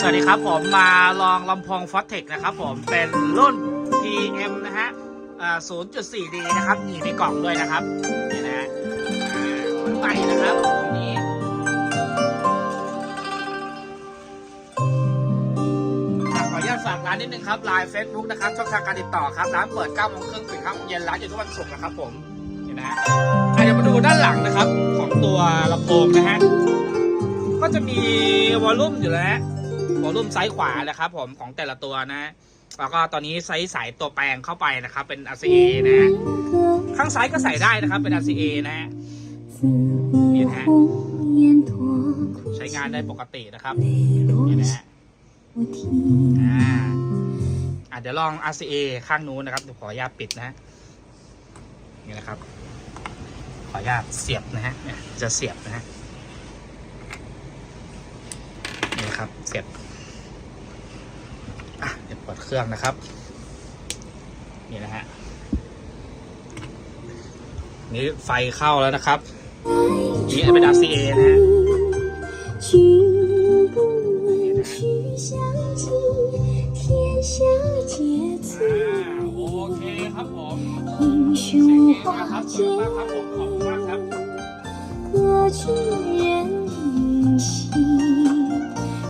สวัสดีครับผมมาลองลำโพงฟอสเทคนะครับผมเป็นรุ่น PM นะฮะ 0.4D นะครับมีในกล่องด้วยนะครับนี่นะฮะอ่าใหม่นะครับตัวนี้ขออนุญาตฝากร้านนิดนึงครับไลน์เฟซบุ๊กนะครับ ช่องทางการติดต่อครับ ร้านเปิด9โมงครึ่งปิด5โมงเย็นร้านอยู่ทุกวันศุกร์นะครับผมนี่นะฮะอะเดี๋ยวมาดูด้านหลังนะครับของตัวลำโพงนะฮะก็จะมีวอลลุ่มอยู่แล้ว หัวรุ่มซ้าขวาเลยครับผมของแต่ละตัวนะ แล้วก็ตอนนี้ไใช้สายตัวแปลงเข้าไปนะครับ เป็น RCA นะข้างซ้ายก็ใส่ได้นะครับเป็น RCA นะฮะนี่นะใช้งานได้ปกตินะครับนี่นะฮะอ่าะเดี๋ยวลอง RCA ข้างนู้นนะครับเดี๋ยวขออนุญาตปิดนะฮะนี่นะครับ ขออนุญาตเสียบนะฮะจะเสียบนะฮะ ครับ เสร็จเดี๋ยวเปิดเครื่องนะครับ นี่นะฮะ นี่ไฟเข้าแล้วนะครับ นี่เป็น RCA นะฮะโอเคครับผมเสียครัเมากครับผมขอบคุณมากครับ